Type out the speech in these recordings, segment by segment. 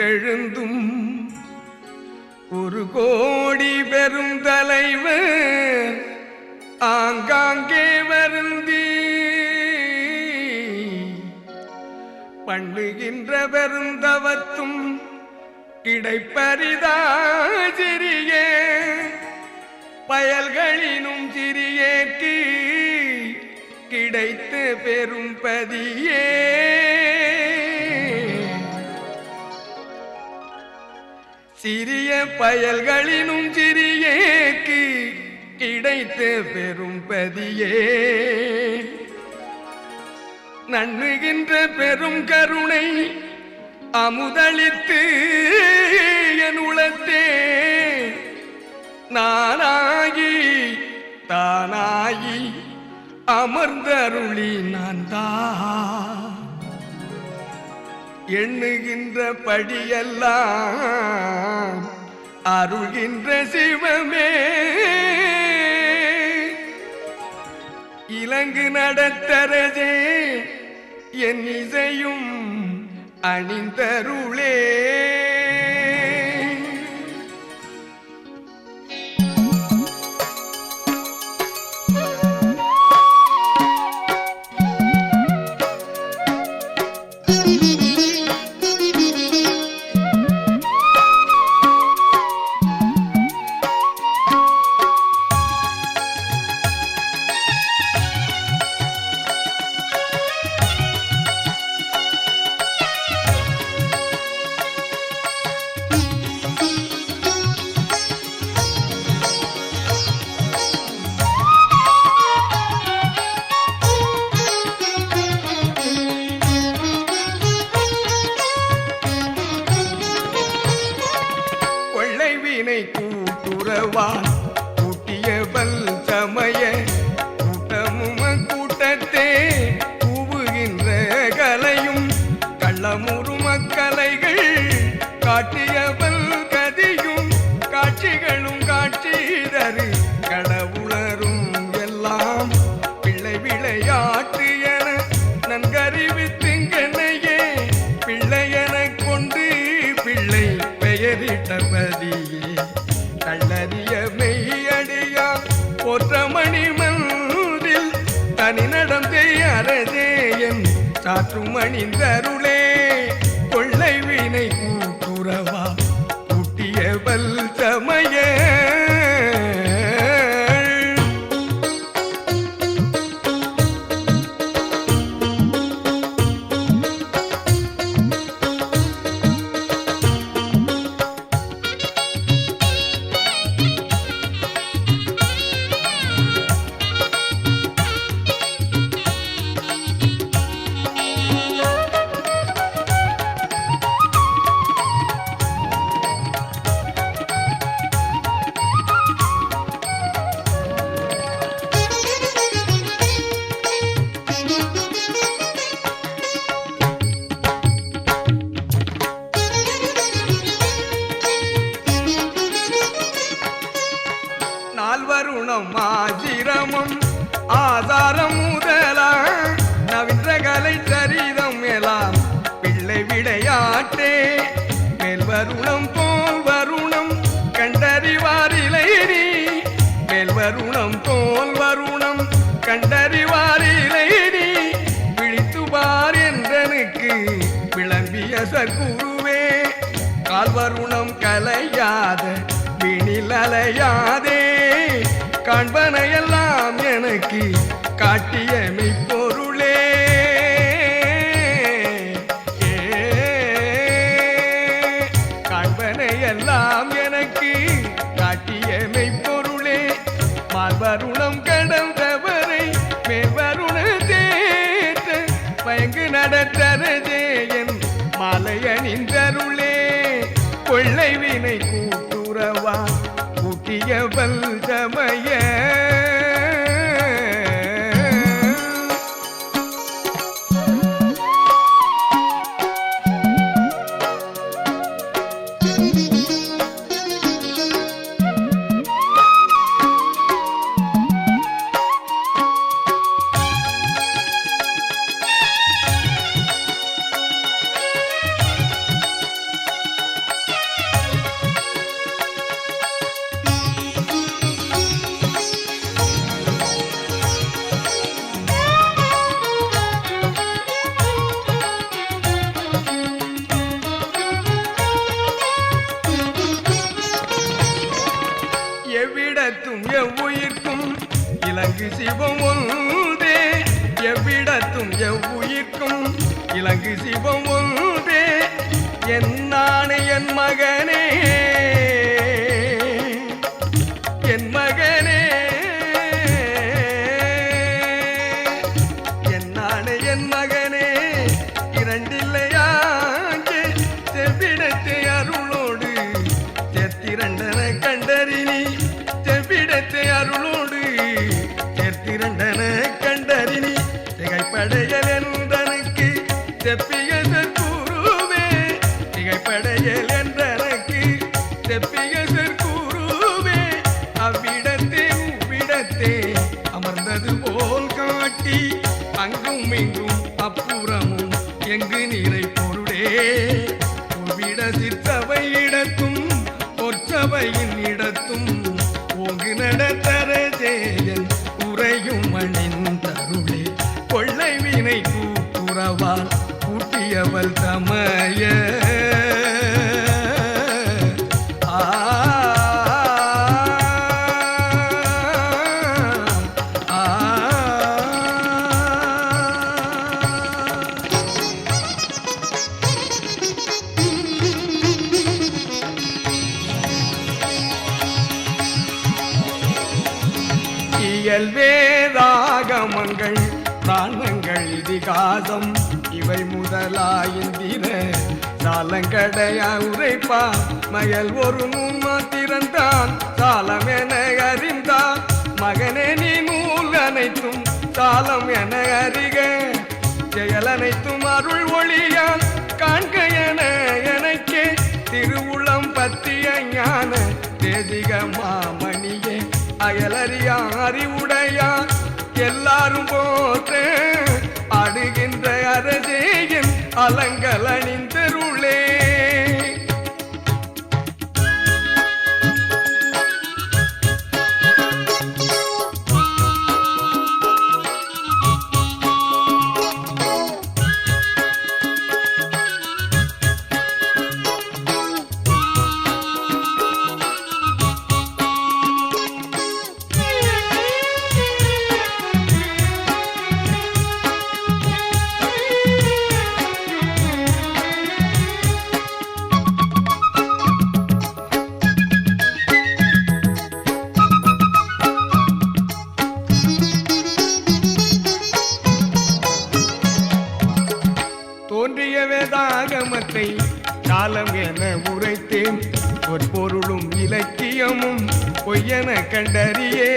வற்றியும் ஒரு கோடி பெரும் தலைவர் ஆங்காங்கே வருந்தி. பண்ணுகின்ற பெருந்தவத்தும் கிடைப்பரிதா சிறிய பயல்களினும் சிறியேற்கு கிடைத்த பெரும் பதியே. சிறிய பயல்களினும் சிறியேக்கு கிடைத்த பெரும் பதியே. நண்ணுகின்ற பெரும் கருணை அமுதளித்து என் உளத்தே. நானாகி தானாகி அமர்ந்தருளி நான் தான் எண்ணுகின்ற படியெல்லாம் அருள்கின்ற சிவமே. இலங்கு நடத்தரதே என் இசையும் அணிந்தருளே. காட்டியவல் குருவே கால்வருணம் கலையாத விணில் அலையாதே. காண்பனையெல்லாம் எனக்கு காட்டிய மெய்ப்பொருளே. காண்பனையெல்லாம் எனக்கு காட்டிய மெய்ப்பொருளே. மார்வருணம் கடந்தவரை மேல்வருண தேற்ற பயங்கு நடத்த காட்டி அங்கும் இங்கும் அப்புறமும் எங்கு நீரை பொருளே? உவ்விட சிற்சபை இடத்தும் பொற்சபையின் இடத்தும் ஓங்கு நடத்தரஜேயன் உறையும் மணிந்தருளே கொள்ளை வினை கூட்டுறவால் கூட்டியவள் தமய காதம் இவை முதலாயிந்திர சாலங்கடைய உரைப்பா மயல் ஒரு மாத்திரந்தான் சாலம் என அறிந்தான் மகனே நீ நூல் அனைத்தும் சாலம் என அறிக. செயல் அனைத்தும் அருள் ஒளியால் காண்க என எனக்கே. திருவுளம் பத்திய ஞான தேதிக மாமணியே. அயலறியா அறிவுடையா எல்லாரும் போற்ற. அலங்கலணிந்த சத்தியமும் பொய்யென கண்டறியே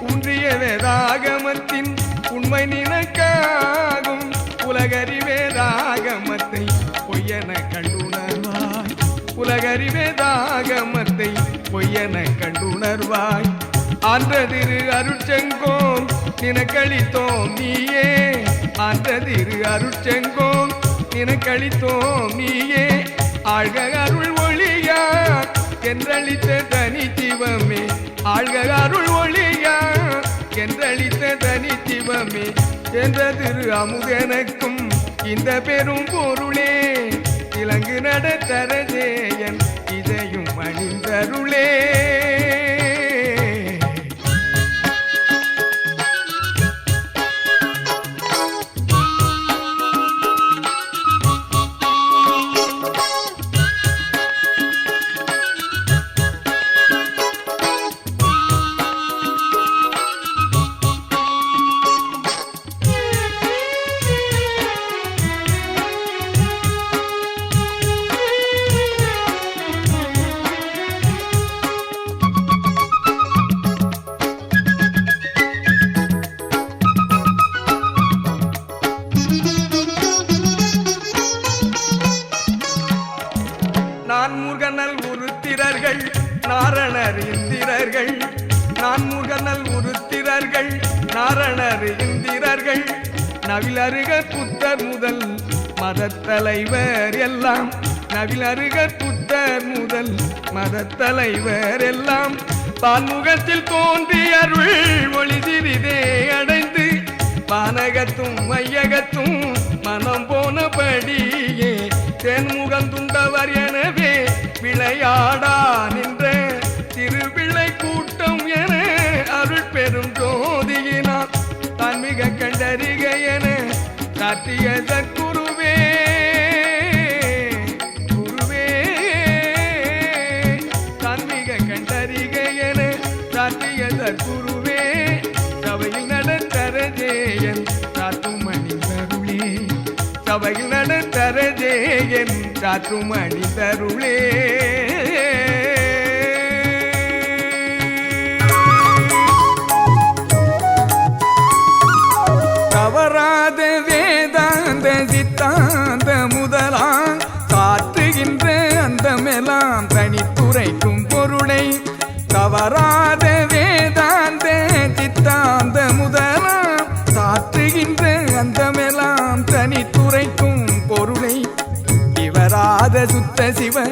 உன்றிய வேதாகமத்தின் உண்மை நினக்காகும். உலகறி வேதாகமத்தை பொய்யென கண்டுணர்வாய். உலகறி வேதாகமத்தை பொய்யென கண்டுணர்வாய். ஆன்ற திரு நினக்களித்தோம் நீயே. ஆன்ற திரு நினக்களித்தோம் நீயே. ஆழ்க அருள் ஒளியா என்றளித்த தனி சிவமே. ஆழ்க அருள் ஒளியா. என்றளித்த தனி சிவமே. என்ற திரு அமுதனுக்கும் இந்த பெரும் பொருளே. இலங்கு நடத்தரஜேயன் இதையும் அணிந்தருளே. மதத்தலைவர் எல்லாம் நவிலருகர் புத்தர் முதல் மதத்தலைவர் எல்லாம் பான்முகத்தில் தோன்றி அருள் ஒளி சிறிதே அடைந்து பானகத்தும் மையகத்தும் மனம் போனபடியே தென்முகந்துண்டவர் எனவே விளையாடா நின்ற திருவிளை கூட்டம் என அருள் பெரும் ஜோதியினார் தன்மிக கண்டறிக என காட்டிய காற்றும் அணிதருளே தவறாத வேதாந்த சித்தாந்த முதலாம் காற்றுகின்ற அந்தமெல்லாம் தனித்துரைக்கும் பொருளை தவறாத இவராத சிவ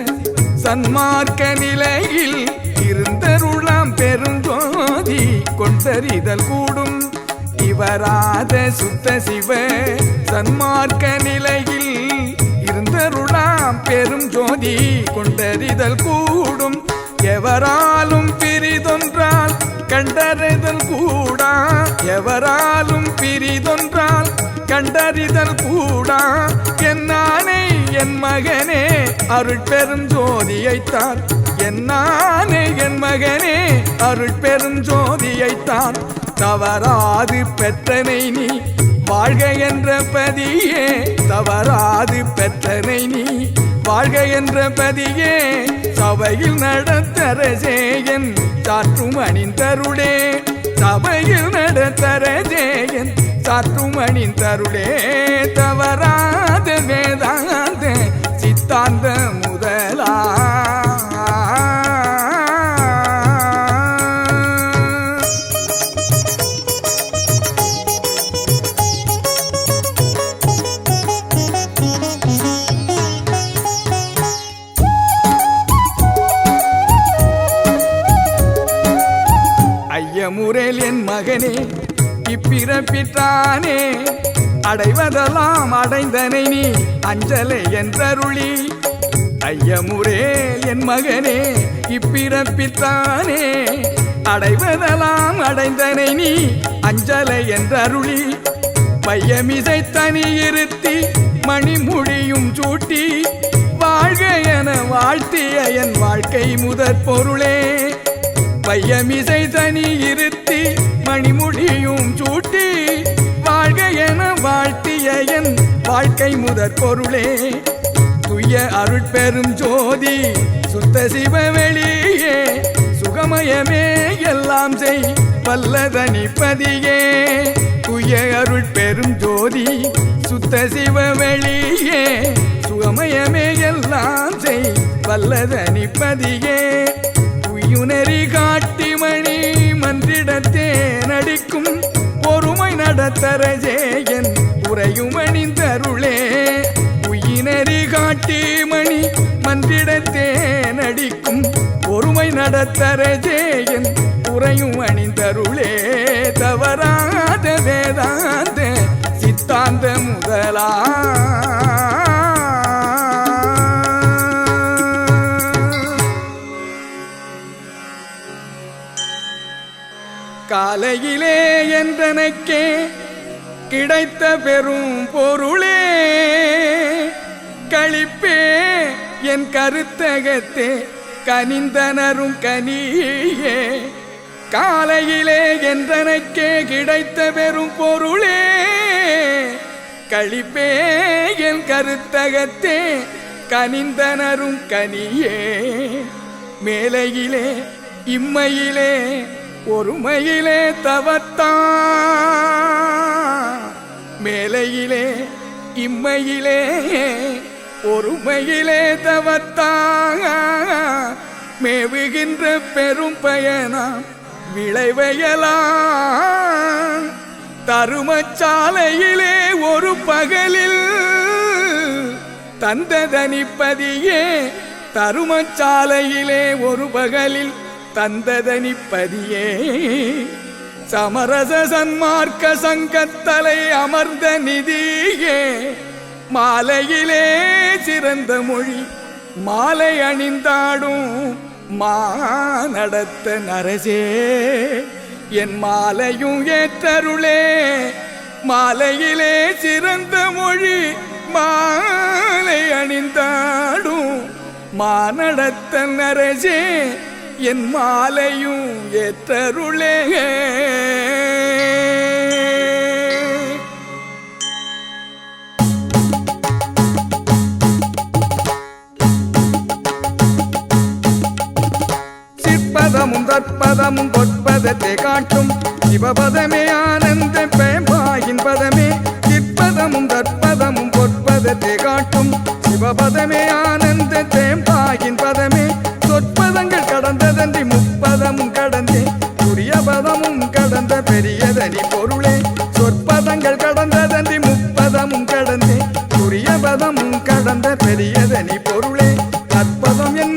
சன்மார்க்க நிலையில் இருந்தருளாம் பெருந்தோதி கொண்டறிதல் கூடும். இவராத சுத்த சிவ சன்மார்க்க நிலையில் இருந்தருளாம் பெரும் ஜோதி கொண்டறிதல் கூடும். எவராலும் பிரிதொன்றால் கண்டறிதல் கூடா. எவராலும் பிரிதொன்றால் கண்டறிதல் கூடா. என்னானே என் மகனே அருட்பெருஞ்சோதியைத்தான் என்னானே என் மகனே அருட்பெருஞ்சோதியைத்தான் தவறாது பெற்றனை நீ வாழ்க என்ற பதியே. தவறாது பெற்றனை நீ வாழ்க என்ற பதியே. சபையில் நடத்தரசேயன் சாற்றும் அணிந்தருடே சபையில் நடத்தரசேயன் சாற்றும் அணிந்தருடே தவறாத வேதாந்த சித்தாந்த முதலா. ஐயமுரேல் என் மகனே இப்பிறப்பிற்றானே. அடைவதெல்லாம் அடைந்தனை நீ அஞ்சலை என்றருளி. ஐயமுரேல் என் மகனே இப்பிறப்பித்தானே. அடைவதெல்லாம் அடைந்தனை நீ அஞ்சலை என்றருளி. பையமிசை தனி இருத்தி மணிமுடியும் சூட்டி. வாழ்க என வாழ்த்திய என் வாழ்க்கை முதற் பொருளே. பையமிசை தனி இருத்தி மணிமுடியும் சூட்டி. வாழ்க என வாழ்த்திய என் வாழ்க்கை முதற் பொருளே. துய்ய அருட்பெரும் ஜோதி சுத்த சிவவெளியே சுகமயமே எல்லாம் செய் வல்லதனிப்பதியே துய்ய அருள் பெரும் ஜோதி சுத்த சிவவெளியே சுகமயமே எல்லாம் செய் வல்லதனிப்பதியே உயுனரி காட்டி மணி மன்றிடத்தே நடிக்கும் பொறுமை நடத்தரஜேயன் உரையும் உரையுமணிந்தருளே. உயினரி காட்டி மணி மன்றிடத்தே நடிக்கும் பொறுமை நடத்தரஜேயன் உரையும் அணிந்தருளே தவறாத வேதாந்த சித்தாந்த முதலா காலையிலே என்றனக்கே கிடைத்த பெரும் பொருளே. களிப்பே என் கருத்தகத்தே கனிந்தனரும் கனியே. காலையிலே என்றனக்கே கிடைத்த பெரும் பொருளே. கழிப்பே என் கருத்தகத்தே கனிந்தனரும் கனியே. மேலையிலே இம்மையிலே ஒருமையிலே தவத்தா மேலையிலே இம்மையிலே ஒருமையிலே தவத்தா மேவுகின்ற பெரும் பயணம் விளைவையலாம். தருமச்சாலையிலே ஒரு பகலில் தந்ததனிப்பதியே தருமச்சாலையிலே ஒரு பகலில் தந்ததனிப்பதியே. சமரச சன்மார்க்க சங்கத்தலை அமர்ந்த நிதியே. மாலையிலே சிறந்த மொழி மாலை அணிந்தாடும் மானடத்த நரசே. என் மாலையும் ஏற்றருளே. மாலையிலே சிறந்த மொழி மாலை அணிந்தாடும் மானடத்த நரசே. என் மாலையும் ஏற்றருளே. சிற்பதமும் தற்பதமும் பொற்பதத்தை காட்டும் சிவபதமே ஆனந்த பேம்பாயின் பதமே சிற்பதமும் தற்பதமும் பொற்பதத்தை காட்டும் சிவபதமே ஆனந்த தேம்பாய் பெரியதனி பொருளே. சொற்பதங்கள் கடந்ததன்றி முப்பதமும் கடந்தே. குறிய பதமும் கடந்த பெரியதனி பொருளே. அற்பதம் என்